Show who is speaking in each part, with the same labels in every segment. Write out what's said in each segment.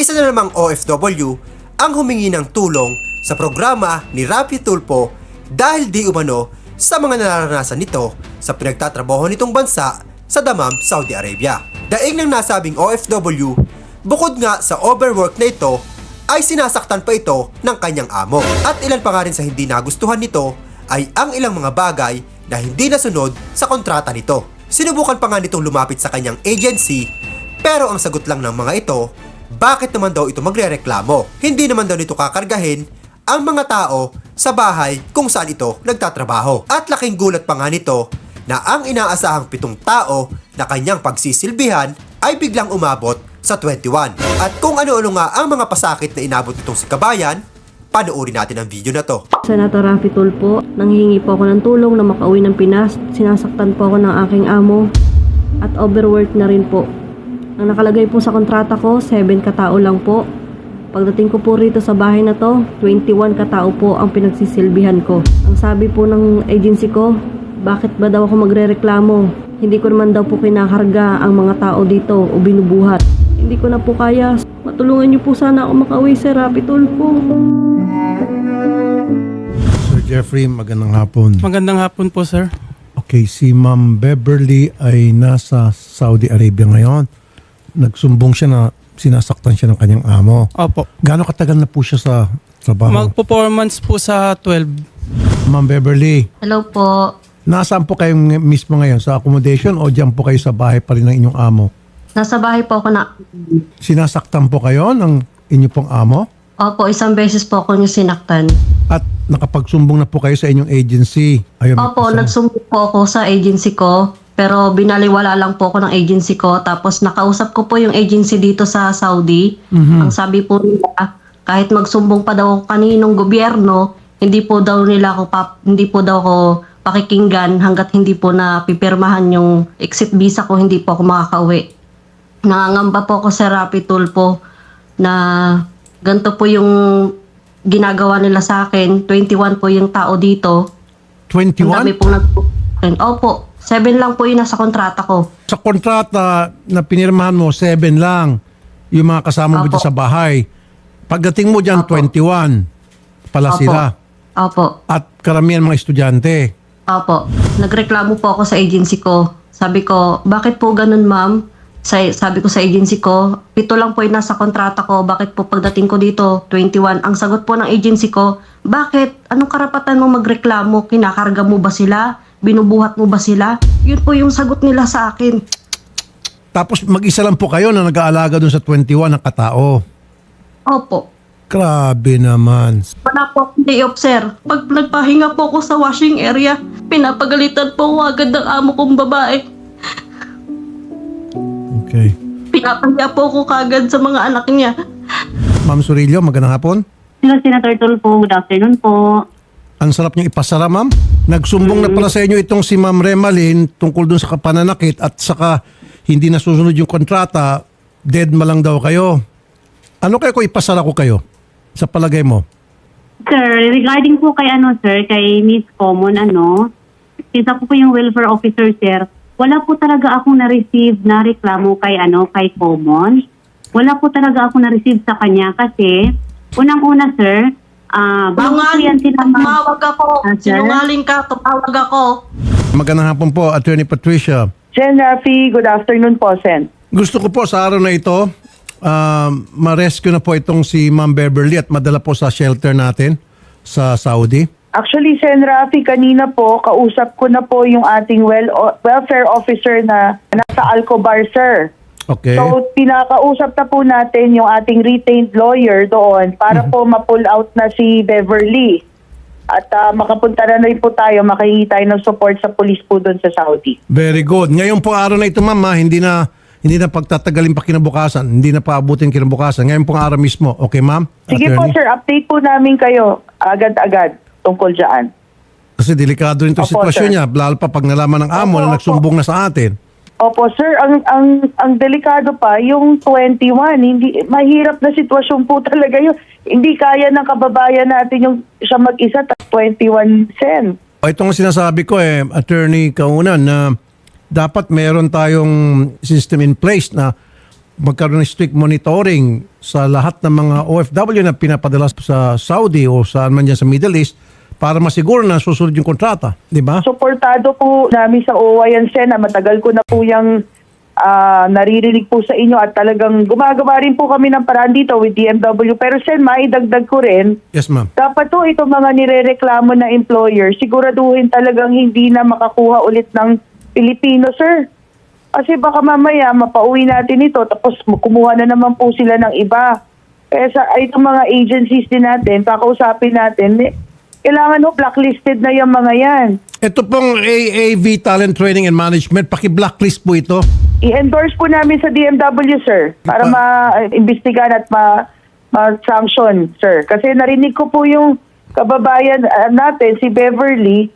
Speaker 1: isa na namang OFW ang humingi ng tulong sa programa ni Rapi Tulpo dahil di umano sa mga nararanasan nito sa pinagtatrabaho nitong bansa sa Damam, Saudi Arabia. Daing ng nasabing OFW, bukod nga sa overwork na ito, ay sinasaktan pa ito ng kanyang amo. At ilan pa nga rin sa hindi nagustuhan nito ay ang ilang mga bagay na hindi nasunod sa kontrata nito. Sinubukan pa nga nitong lumapit sa kanyang agency pero ang sagot lang ng mga ito, bakit naman daw ito magrereklamo? Hindi naman daw nito kakargahin ang mga tao sa bahay kung saan ito nagtatrabaho. At laking gulat pa nga nito na ang inaasahang pitong tao na kanyang pagsisilbihan ay biglang umabot sa 21. At kung ano-ano nga ang mga pasakit na inabot nitong si Kabayan, panoorin natin ang video na to.
Speaker 2: Senator Rafi Tulpo, nanghihingi po ako ng tulong na makauwi ng Pinas. Sinasaktan po ako ng aking amo at overwork na rin po. Ang nakalagay po sa kontrata ko, 7 katao lang po. Pagdating ko po rito sa bahay na to, 21 katao po ang pinagsisilbihan ko. Ang sabi po ng agency ko, bakit ba daw ako magrereklamo? Hindi ko naman daw po kinakarga ang mga tao dito o binubuhat. Hindi ko na po kaya. Matulungan niyo po sana ako makauwi sa Rapi Tulpo.
Speaker 3: Sir Jeffrey, magandang hapon.
Speaker 4: Magandang hapon po, sir.
Speaker 3: Okay, si Ma'am Beverly ay nasa Saudi Arabia ngayon. Nagsumbong siya na sinasaktan siya ng kanyang amo.
Speaker 4: Opo.
Speaker 3: Gaano katagal na po siya sa trabaho?
Speaker 4: Mag-performance po sa 12.
Speaker 3: Ma'am Beverly,
Speaker 2: Hello po.
Speaker 3: nasaan po kayo ng- mismo ngayon? Sa accommodation o dyan po kayo sa bahay pa rin ng inyong amo?
Speaker 2: Nasa bahay po ako na...
Speaker 3: Sinasaktan po kayo ng inyong pong amo?
Speaker 2: Opo, isang beses po ako yung sinaktan.
Speaker 3: At nakapagsumbong na po kayo sa inyong agency? Ayun,
Speaker 2: Opo, nagsumbong po ako sa agency ko. Pero binaliwala lang po ako ng agency ko. Tapos nakausap ko po yung agency dito sa Saudi. Ang sabi po nila, kahit magsumbong pa daw ako kaninong gobyerno, hindi po daw nila ako pap, hindi po daw ako pakikinggan hanggat hindi po na pipirmahan yung exit visa ko, hindi po ako makakauwi. Nangangamba po ako sa Rapid Tulpo na ganito po yung ginagawa nila sa akin. 21 po yung tao dito. Ang dami
Speaker 3: 21?
Speaker 2: pong nag Opo, 7 lang po yun nasa kontrata ko.
Speaker 3: Sa kontrata na pinirmahan mo, 7 lang yung mga kasama mo
Speaker 2: Opo.
Speaker 3: dito sa bahay. Pagdating mo dyan,
Speaker 2: Opo.
Speaker 3: 21 pala
Speaker 2: Opo.
Speaker 3: sila.
Speaker 2: Opo,
Speaker 3: At karamihan mga estudyante.
Speaker 2: opo. Nagreklamo po ako sa agency ko. Sabi ko, bakit po ganun ma'am? Sa, sabi ko sa agency ko, pito lang po yung nasa kontrata ko. Bakit po pagdating ko dito, 21? Ang sagot po ng agency ko, bakit? Anong karapatan mo magreklamo? Kinakarga mo ba sila? Binubuhat mo ba sila? Yun po yung sagot nila sa akin.
Speaker 3: Tapos mag-isa lang po kayo na nag-aalaga dun sa 21 na katao.
Speaker 2: Opo.
Speaker 3: Grabe naman.
Speaker 2: Wala po akong day off, sir. Pag nagpahinga po ako sa washing area, pinapagalitan po ako agad ng amo kong babae.
Speaker 3: Okay.
Speaker 2: Pinapahiya po ako kagad sa mga anak niya.
Speaker 3: Ma'am Surillo, magandang hapon.
Speaker 5: Hello, Senator Tulfo. Good afternoon po.
Speaker 3: Ang sarap niyo ipasara, ma'am. Nagsumbong na pala sa inyo itong si Ma'am Remalin tungkol dun sa kapananakit at saka hindi nasusunod yung kontrata, dead ma lang daw kayo. Ano kaya ko ipasara ko kayo? Sa palagay mo?
Speaker 5: Sir, regarding po kay ano, sir, kay Miss Common, ano, isa ko po yung welfare officer, sir. Wala po talaga akong na-receive na reklamo kay ano, kay Common. Wala po talaga ako na-receive sa kanya kasi unang-una, sir, ah, bago po yan
Speaker 2: Sinungaling,
Speaker 5: sila mag-
Speaker 2: tumawag ako.
Speaker 5: Ah, sir?
Speaker 2: Sinungaling ka, tumawag ako.
Speaker 3: Magandang hapon po, Attorney Patricia.
Speaker 6: Sen Rafi, good afternoon po, Sen.
Speaker 3: Gusto ko po sa araw na ito, um, ma-rescue na po itong si Ma'am Beverly at madala po sa shelter natin sa Saudi.
Speaker 6: Actually, Sen Rafi, kanina po, kausap ko na po yung ating well, welfare officer na nasa Alcobar, sir.
Speaker 3: Okay.
Speaker 6: So, pinakausap na po natin yung ating retained lawyer doon para po ma-pull out na si Beverly. At ah, makapunta na rin po tayo, makahingi tayo ng support sa police po doon sa Saudi.
Speaker 3: Very good. Ngayon po araw na ito, ma'am, ha, hindi na hindi na pagtatagalin pa kinabukasan, hindi na paabutin kinabukasan. Ngayon pong araw mismo. Okay, ma'am?
Speaker 6: Sige po,
Speaker 3: Attorney?
Speaker 6: sir, update po namin kayo agad-agad tungkol dyan.
Speaker 3: Kasi delikado rin 'tong
Speaker 6: Opo,
Speaker 3: sitwasyon
Speaker 6: sir.
Speaker 3: niya, lalo pa pag nalaman ng amo
Speaker 6: Opo,
Speaker 3: na
Speaker 6: opo.
Speaker 3: nagsumbong na sa atin.
Speaker 6: Opo, sir, ang ang ang delikado pa yung 21, hindi mahirap na sitwasyon po talaga yun. Hindi kaya ng kababayan natin yung siya mag-isa tas 21 cent.
Speaker 3: Itong sinasabi ko eh, attorney kaunan na dapat meron tayong system in place na magkaroon ng strict monitoring sa lahat ng mga OFW na pinapadala sa Saudi o saan man dyan sa Middle East para masiguro na susunod yung kontrata. Di ba?
Speaker 6: Suportado po namin sa OWA yan, Sen. ah. Matagal ko na po yung ah, naririnig po sa inyo at talagang gumagawa rin po kami ng paraan dito with DMW. Pero Sen, maidagdag ko rin,
Speaker 3: Yes, ma'am.
Speaker 6: dapat po itong mga nirereklamo na employer, siguraduhin talagang hindi na makakuha ulit ng Pilipino, sir. Kasi baka mamaya mapauwi natin ito tapos kumuha na naman po sila ng iba. Kaya sa itong mga agencies din natin, kakausapin natin, kailangan ho blacklisted na yung mga yan.
Speaker 3: Ito pong AAV Talent Training and Management, paki-blacklist po ito.
Speaker 6: I-endorse po namin sa DMW, sir, para ma-imbestigahan at ma- ma-sanction, sir. Kasi narinig ko po yung kababayan ah, natin, si Beverly,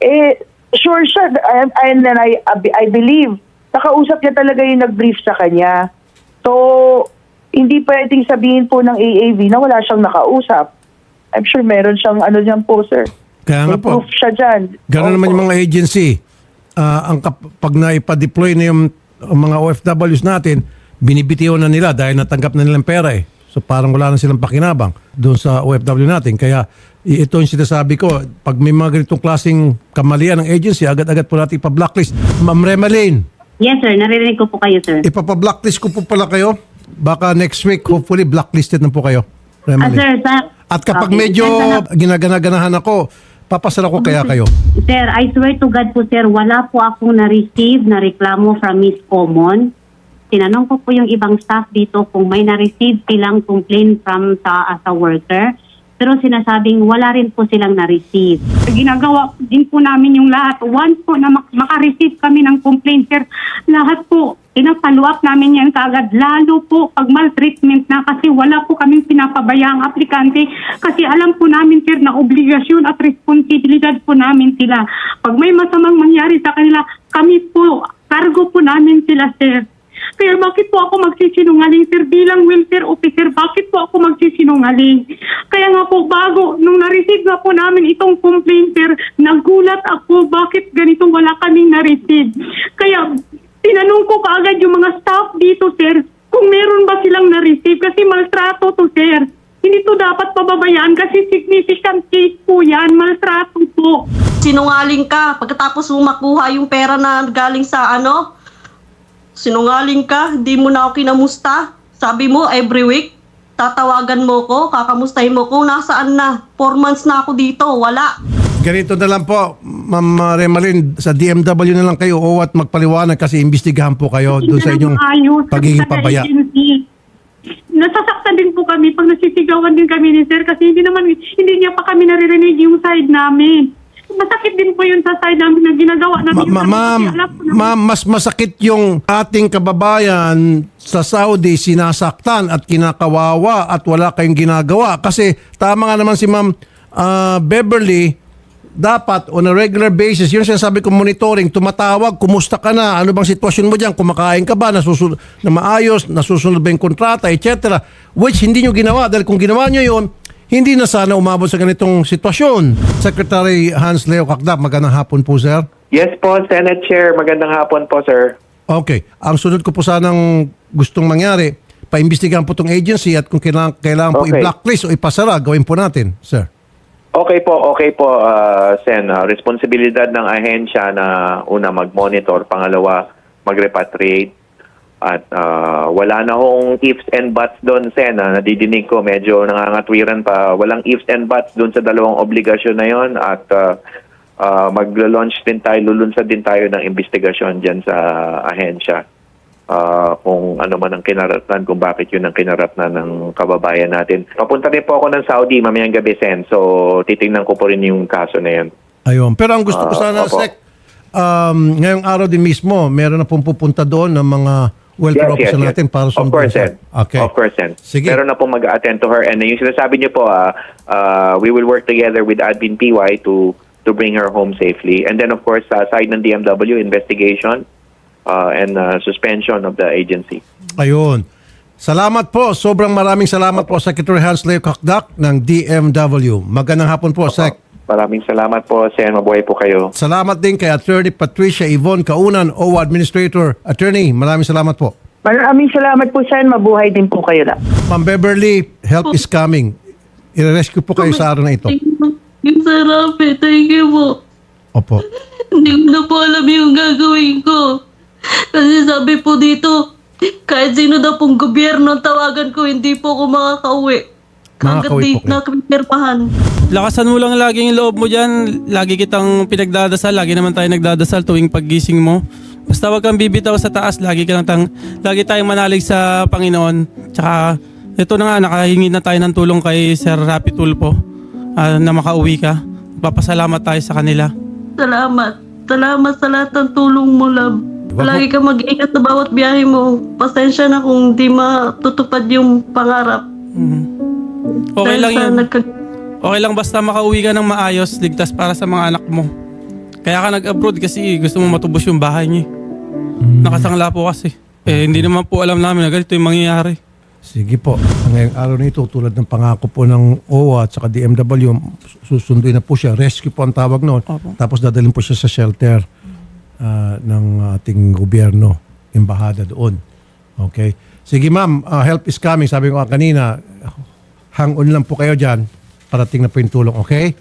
Speaker 6: eh, sure siya, and, and then I, I believe, nakausap niya talaga yung nag-brief sa kanya. So, hindi pwedeng sabihin po ng AAV na wala siyang nakausap. I'm sure meron siyang ano dyan po, sir.
Speaker 3: Kaya nga
Speaker 6: May
Speaker 3: po.
Speaker 6: proof siya dyan.
Speaker 3: Gano'n naman
Speaker 6: Opo.
Speaker 3: yung mga agency. Ah, ang kap- pag naipa-deploy na yung ang mga OFWs natin, binibitiw na nila dahil natanggap na nilang pera eh. So parang wala na silang pakinabang doon sa OFW natin. Kaya i- ito yung sinasabi ko, pag may mga ganitong klaseng kamalian ng agency, agad-agad po natin ipa-blacklist. Ma'am Remalyn,
Speaker 5: Yes, sir. Naririnig ko po kayo, sir.
Speaker 3: ipapa-blacklist ko po pala kayo. Baka next week, hopefully, blacklisted na po kayo.
Speaker 5: Ah, sir, sa...
Speaker 3: At kapag
Speaker 5: Okay.
Speaker 3: medyo ginagana-ganahan ako, papasara ko kaya kayo.
Speaker 5: Sir, I swear to God po, sir, wala po akong na-receive na reklamo from Miss Common. Tinanong ko po yung ibang staff dito kung may na-receive silang complaint from sa as a worker. Pero sinasabing wala rin po silang na-receive. Ginagawa din po namin yung lahat. Once po na mak- maka-receive kami ng complaint, sir, lahat po, pinapalo up namin yan kaagad. Lalo po pag maltreatment na kasi wala po kaming pinapabayaang aplikante. Kasi alam po namin, sir, na obligasyon at responsibilidad po namin sila. Pag may masamang mangyari sa kanila, kami po, cargo po namin sila, sir. Kaya bakit po ako magsisinungaling, sir? Bilang welfare officer, bakit po ako magsisinungaling? Kaya nga po, bago, nung na-receive nga po namin itong complaint, sir, nagulat ako, bakit ganito wala kaming na-receive? Kaya, tinanong ko kaagad yung mga staff dito, sir, kung meron ba silang na-receive kasi maltrato to, sir. Hindi to dapat pababayaan kasi significant case po yan, maltrato po.
Speaker 2: Sinungaling ka pagkatapos mo makuha yung pera na galing sa ano? Sinungaling ka, di mo na ako kinamusta. Sabi mo every week, tatawagan mo ko, kakamustahin mo ko, nasaan na? Four months na ako dito, wala.
Speaker 3: Ganito na lang po, Ma'am Remalyn, sa DMW na lang kayo o at magpaliwanag kasi imbestigahan po kayo doon sa inyong
Speaker 5: Ayos,
Speaker 3: pagiging
Speaker 5: sa
Speaker 3: pabaya.
Speaker 5: agency. Nasasaktan din po kami pag nasisigawan din kami ni sir kasi hindi naman hindi niya pa kami naririnig yung side namin. Masakit din po yun sa side namin na ginagawa namin.
Speaker 3: Ma-
Speaker 5: yung
Speaker 3: ma- ma'am,
Speaker 5: kasi alam po namin-
Speaker 3: ma'am, mas masakit yung ating kababayan sa Saudi sinasaktan at kinakawawa at wala kayong ginagawa. Kasi tama nga naman si Ma'am ah, Beverly, dapat on a regular basis, yun sinasabi ko monitoring, tumatawag, kumusta ka na, ano bang sitwasyon mo dyan, kumakain ka ba, nasusunod, na maayos, nasusunod ba yung kontrata, etc. Which hindi nyo ginawa dahil kung ginawa nyo yun, hindi na sana umabot sa ganitong sitwasyon. Secretary Hans Leo Kakdak, magandang hapon po sir.
Speaker 7: Yes po, Senate Chair. Magandang hapon po, sir.
Speaker 3: Okay. Ang sunod ko po sanang gustong mangyari, paimbestigahan po itong agency at kung kailangan, kailangan po
Speaker 7: Okay.
Speaker 3: i-blacklist o ipasara, gawin po natin, sir.
Speaker 7: Okay po, okay po, uh, Sen. Uh, responsibilidad ng ahensya na una mag-monitor, pangalawa mag-repatriate. At uh, wala na hong ifs and buts doon, Sen. Uh, nadidinig ko, medyo nangangatwiran pa. Walang ifs and buts doon sa dalawang obligasyon na yon At uh, uh, mag-launch din tayo, lulunsad din tayo ng investigasyon dyan sa ahensya. Ah, kung ano man ang kinaratnan, kung bakit yun ang kinaratnan ng kababayan natin. Papunta rin po ako ng Saudi mamayang gabi, Sen. So, titingnan ko po rin yung kaso na yun.
Speaker 3: Ayun. Pero ang gusto ko
Speaker 7: Ah,
Speaker 3: sana,
Speaker 7: opo.
Speaker 3: Sec, um, ngayong araw din mismo, meron na pong pupunta doon ng mga welfare officer natin para
Speaker 7: Of
Speaker 3: sundin.
Speaker 7: course. Sen.
Speaker 3: Okay.
Speaker 7: Of course, Sen.
Speaker 3: Sige.
Speaker 7: Meron na po mag-attend to her. And yung sinasabi niyo po, ah, ah, we will work together with Admin PY to to bring her home safely. And then, of course, sa side ng DMW, investigation ah, and ah, suspension of the agency.
Speaker 3: Ayun. Salamat po. Sobrang maraming salamat po, Secretary Hans Leo Kakdak ng DMW. Magandang hapon po, Sec.
Speaker 7: Maraming salamat po, Sen. Mabuhay po kayo.
Speaker 3: Salamat din kay Attorney Patricia Yvonne Kaunan, OWA Administrator. Attorney, maraming salamat po.
Speaker 6: Maraming salamat po, Sen. Mabuhay din po kayo lang.
Speaker 3: Ma'am Beverly, help is coming. I-rescue po kayo sa araw na ito.
Speaker 2: Thank you, thank you, Sir Rafi. Thank you po.
Speaker 3: Opo.
Speaker 2: Hindi ko na po alam yung gagawin ko. Kasi sabi po dito, kahit sino daw pong gobyerno ang tawagan ko, hindi po ako makakauwi. Hanggat
Speaker 3: Makakauwi
Speaker 2: di
Speaker 3: po kayo.
Speaker 2: nakapirmahan.
Speaker 4: Lakasan mo lang laging yung loob mo dyan. Lagi kitang pinagdadasal. Lagi naman tayo nagdadasal tuwing paggising mo. Basta wag kang bibitaw sa taas. Lagi, ka tang, lagi tayong manalig sa Panginoon. Tsaka ito na nga, nakahingi na tayo ng tulong kay Sir Rapi Tulpo ah, na makauwi ka. Papasalamat tayo sa kanila.
Speaker 2: Salamat. Salamat sa lahat ng tulong mo, love.
Speaker 3: Wag
Speaker 2: Lagi ka mag-ingat sa bawat biyahe mo. Pasensya na kung di matutupad yung pangarap.
Speaker 4: Mhm. Okay
Speaker 2: Dahil
Speaker 4: lang
Speaker 2: sa
Speaker 4: yun.
Speaker 2: nagka-
Speaker 4: Okay lang basta makauwi ka ng maayos, ligtas para sa mga anak mo. Kaya ka nag-abroad kasi gusto mo matubos yung bahay niya.
Speaker 3: Hmm.
Speaker 4: Nakasangla po kasi. Eh, hindi naman po alam namin na ganito yung mangyayari.
Speaker 3: Sige po. Ngayong araw na ito, tulad ng pangako po ng OWA at saka DMW, susunduin na po siya. Rescue po ang tawag noon.
Speaker 4: Opo.
Speaker 3: Tapos dadalhin po siya sa shelter ah, ng ating gobyerno, embahada doon. Okay. Sige ma'am, ah, help is coming. Sabi ko nga kanina, hang on lang po kayo dyan. Parating na po yung tulong, okay?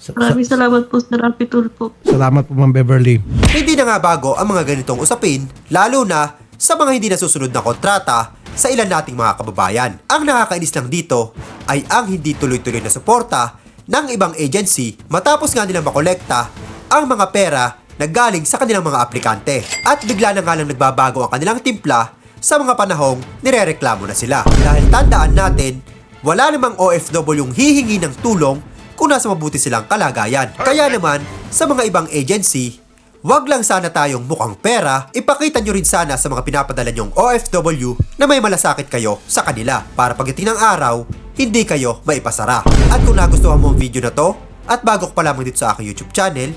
Speaker 3: Sa- sa-
Speaker 2: Maraming salamat po sa Rapi Tulpo.
Speaker 3: salamat po ma'am Beverly.
Speaker 1: Hindi na nga bago ang mga ganitong usapin, lalo na sa mga hindi nasusunod na kontrata sa ilan nating mga kababayan. Ang nakakainis lang dito ay ang hindi tuloy-tuloy na suporta ng ibang agency matapos nga nilang makolekta ang mga pera na galing sa kanilang mga aplikante. At bigla na nga lang nagbabago ang kanilang timpla sa mga panahong nirereklamo na sila. Dahil tandaan natin, wala namang OFW yung hihingi ng tulong kung nasa mabuti silang kalagayan. Kaya naman, sa mga ibang agency, wag lang sana tayong mukhang pera, ipakita nyo rin sana sa mga pinapadala nyong OFW na may malasakit kayo sa kanila para pagdating ng araw, hindi kayo maipasara. At kung nagustuhan mo ang video na to, at bago ka pa lamang dito sa aking YouTube channel,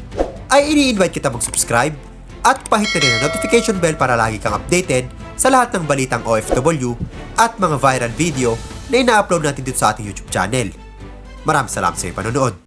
Speaker 1: ay ini-invite kita mag-subscribe at pahit na rin ang notification bell para lagi kang updated sa lahat ng balitang OFW at mga viral video na ina-upload natin dito sa ating YouTube channel. Maraming salamat sa iyong panonood.